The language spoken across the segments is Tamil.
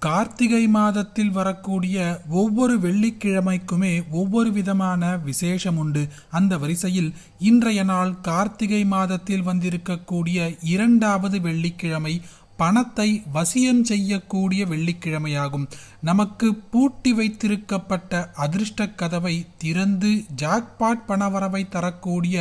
கார்த்திகை மாதத்தில் வரக்கூடிய ஒவ்வொரு வெள்ளிக்கிழமைக்குமே ஒவ்வொரு விதமான விசேஷம் உண்டு அந்த வரிசையில் இன்றைய நாள் கார்த்திகை மாதத்தில் வந்திருக்கக்கூடிய இரண்டாவது வெள்ளிக்கிழமை பணத்தை வசியம் செய்யக்கூடிய வெள்ளிக்கிழமையாகும். நமக்கு பூட்டி வைத்திருக்கப்பட்ட அதிர்ஷ்ட கதவை திறந்து ஜாக்பாட் பணவரவை தரக்கூடிய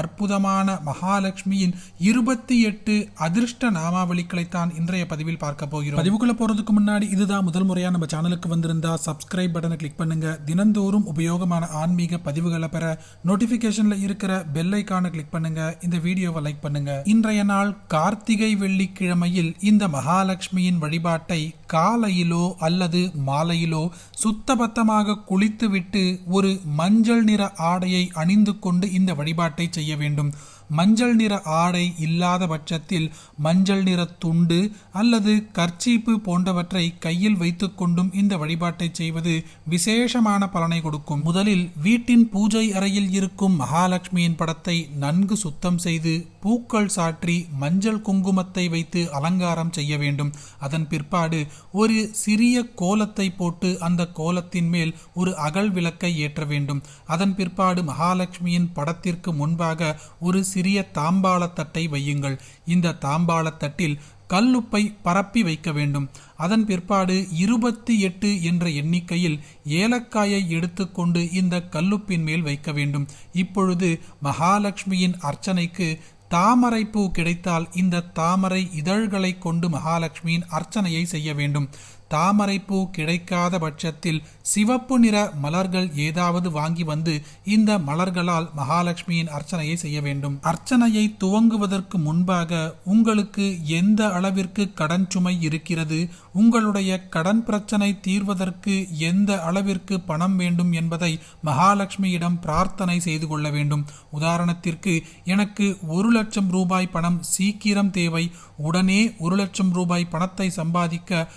அற்புதமான மகாலட்சுமியின் இருபத்தி எட்டு அதிர்ஷ்ட நாமாவளிகளைத்தான் இன்றைய பதிவில் பார்க்க போகிறோம். பதிவுக்குள்ள போறதுக்கு முன்னாடி இதுதான் முதல் முறையா நம்ம சேனலுக்கு வந்திருந்தா சப்ஸ்கிரைப் பட்டனை கிளிக் பண்ணுங்க. தினந்தோறும் உபயோகமான ஆன்மீக பதிவுகளை பெற நோட்டிபிகேஷன்ல இருக்கிற பெல் ஐக்கானை கிளிக் பண்ணுங்க. இந்த வீடியோவை லைக் பண்ணுங்க. இன்றைய நாள் கார்த்திகை வெள்ளிக்கிழமையில் இந்த மகாலட்சுமியின் வழிபாட்டை காலையிலோ அல்லது மாலையிலோ சுத்தபத்தமாக குளித்துவிட்டு ஒரு மஞ்சள் நிற ஆடையை அணிந்து கொண்டு இந்த வழிபாட்டை செய்ய வேண்டும். மஞ்சள் நிற ஆடை இல்லாத பட்சத்தில் மஞ்சள் நிற துண்டு அல்லது கர்ச்சீப்பு போன்றவற்றை கையில் வைத்துக்கொண்டும் இந்த வழிபாட்டை செய்வது விசேஷமான பலனை கொடுக்கும். முதலில் வீட்டின் பூஜை அறையில் இருக்கும் மகாலட்சுமியின் படத்தை நன்கு சுத்தம் செய்து பூக்கள் சாற்றி மஞ்சள் குங்குமத்தை வைத்து அலங்காரம் செய்ய வேண்டும். அதன் பிற்பாடு ஒரு சிறிய கோலத்தை போட்டு அந்த கோலத்தின் மேல் ஒரு அகல் விளக்கை ஏற்ற வேண்டும். அதன் பிற்பாடு மகாலட்சுமியின் படத்திற்கு முன்பாக ஒரு சிறிய தாம்பாளத்தட்டை வையுங்கள். இந்த தாம்பாளத்தட்டில் கல்லுப்பை பரப்பி வைக்க வேண்டும். அதன் பிற்பாடு இருபத்தி எட்டு என்ற எண்ணிக்கையில் ஏலக்காயை எடுத்துக்கொண்டு இந்த கல்லுப்பின் மேல் வைக்க வேண்டும். இப்பொழுது மகாலட்சுமியின் அர்ச்சனைக்கு தாமரை பூ கிடைத்தால் இந்த தாமரை இதழ்களை கொண்டு மகாலட்சுமியின் அர்ச்சனையை செய்ய வேண்டும். தாமரைப்பூ கிடைக்காத பட்சத்தில் சிவப்பு நிற மலர்கள் ஏதாவது வாங்கி வந்து இந்த மலர்களால் மகாலட்சுமியின் அர்ச்சனையை செய்ய வேண்டும். அர்ச்சனையை துவங்குவதற்கு முன்பாக உங்களுக்கு எந்த அளவிற்கு கடன் சுமை இருக்கிறது? உங்களுடைய கடன் பிரச்சனை தீர்வதற்கு எந்த அளவிற்கு பணம் வேண்டும் என்பதை மகாலட்சுமியிடம் பிரார்த்தனை செய்து கொள்ள வேண்டும். உதாரணத்திற்கு எனக்கு ஒரு லட்சம் ரூபாய் பணம் சீக்கிரம் தேவை. உடனே ஒரு லட்சம் ரூபாய் பணத்தை சம்பாதிக்க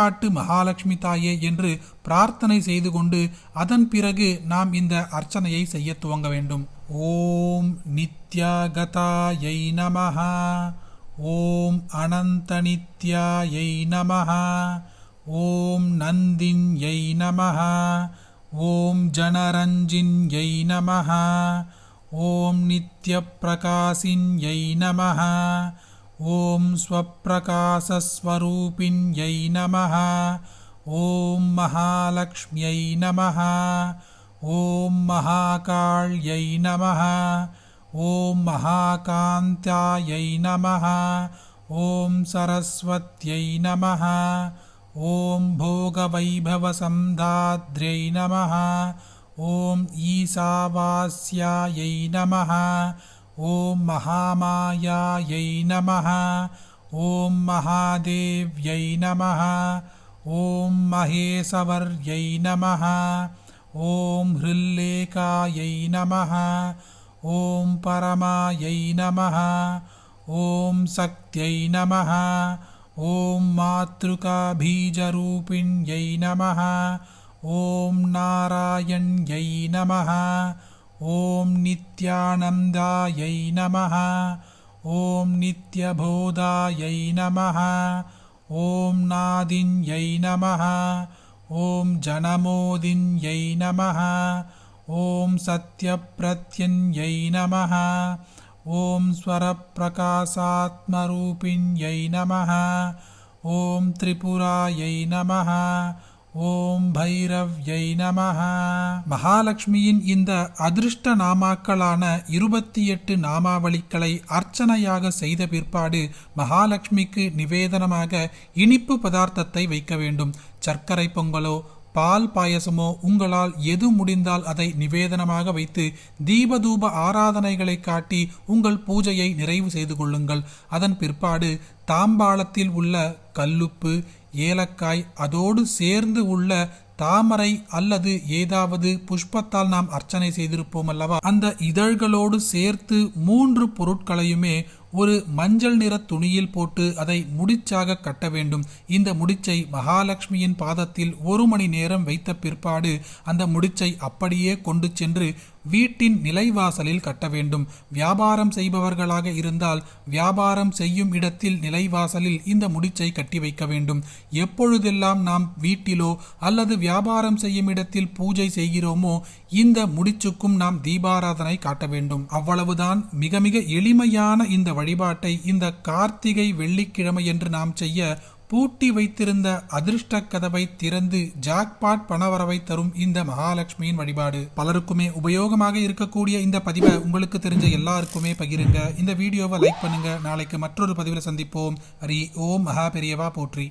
வழிகாட்டு மகாலட்சுமி தாயே என்று பிரார்த்தனை செய்து கொண்டு அதன் பிறகு நாம் இந்த அர்ச்சனையை செய்ய துவங்க வேண்டும். ஓம் நித்யாகதாயை நமஹா. ஓம் அனந்த நித்யாயை நமஹா. ஓம் நந்தின்யை நமஹா. ஓம் ஜனரஞ்சின்யை நமஹா. ஓம் நித்யப்பிரகாசின்யை நமஹா. ॐ स्वप्रकाशस्वरूपिण्यै नमः। ॐ महालक्ष्म्यै नमः। ॐ महाकाళ్यै नमः। ॐ महाकान्त्यायै नमः। ॐ सरस्वत्यै नमः। ॐ भोगवैभवसंदाद्र्यै नमः। ॐ ईशावास्यायै नमः ॐ महामायायै नमः ॐ महादेव्यै नमः ॐ महेशवर्यै नमः ॐ हृल्लेखायै नमः ॐ परमायै नमः ॐ शक्त्यै नमः ॐ मातृकाबीजरूपिण्यै नमः ॐ नारायण्यै नमः ॐ नित्यानन्दायै नमः। ॐ नित्यबोधायै नमः। ॐ नादिन्यै नमः। ॐ जनमोदिन्यै नमः। ॐ सत्यप्रत्यन्यै नमः। ॐ स्वरप्रकाशात्मरूपिण्यै नमः। ॐ त्रिपुरायै नमः ஓம் பைரவ்யை நமஹ. மகாலட்சுமியின் இந்த அதிர்ஷ்ட நாமாக்களான இருபத்தி எட்டு நாமாவளிகளை அர்ச்சனையாக செய்த பிற்பாடு மகாலட்சுமிக்கு நிவேதனமாக இனிப்பு பதார்த்தத்தை வைக்க வேண்டும். சர்க்கரை பொங்கலோ பால் பாயசமோ உங்களால் எது முடிந்தால் அதை நிவேதனமாக வைத்து தீபதூப ஆராதனைகளை காட்டி உங்கள் பூஜையை நிறைவு செய்து கொள்ளுங்கள். அதன் பிற்பாடு தாம்பாளத்தில் உள்ள கல்லுப்பு ஏலக்காய் அதோடு சேர்ந்து உள்ள தாமரை அல்லது ஏதாவது புஷ்பத்தால் நாம் அர்ச்சனை செய்திருப்போம் அல்லவா? அந்த இதழ்களோடு சேர்த்து மூன்று பொருட்களையுமே ஒரு மஞ்சள் நிற துணியில் போட்டு அதை முடிச்சாக கட்ட வேண்டும். இந்த முடிச்சை மகாலட்சுமியின் பாதத்தில் ஒரு மணி நேரம் வைத்த பிற்பாடு அந்த முடிச்சை அப்படியே கொண்டு சென்று வீட்டின் நிலைவாசலில் கட்ட வேண்டும். வியாபாரம் செய்பவர்களாக இருந்தால் வியாபாரம் செய்யும் இடத்தில் நிலைவாசலில் இந்த முடிச்சை கட்டி வைக்க வேண்டும். எப்பொழுதெல்லாம் நாம் வீட்டிலோ அல்லது வியாபாரம் செய்யும் இடத்தில் பூஜை செய்கிறோமோ இந்த முடிச்சுக்கும் நாம் தீபாராதனை காட்ட வேண்டும். அவ்வளவுதான். மிக மிக எளிமையான இந்த வழிபாட்டை இந்த கார்த்திகை வெள்ளிக்கிழமை என்று நாம் செய்ய பூட்டி வைத்திருந்த அதிர்ஷ்ட கதவை திறந்து ஜாக்பாட் பணவரவை தரும் இந்த மகாலட்சுமியின் வழிபாடு. பலருக்குமே உபயோகமாக இருக்கக்கூடிய இந்த பதிவை உங்களுக்கு தெரிஞ்ச எல்லாருக்குமே பகிருங்க. இந்த வீடியோவை லைக் பண்ணுங்க. நாளைக்கு மற்றொரு பதிவில் சந்திப்போம். ஹரி ஓம். மகா பெரியவா போற்றி.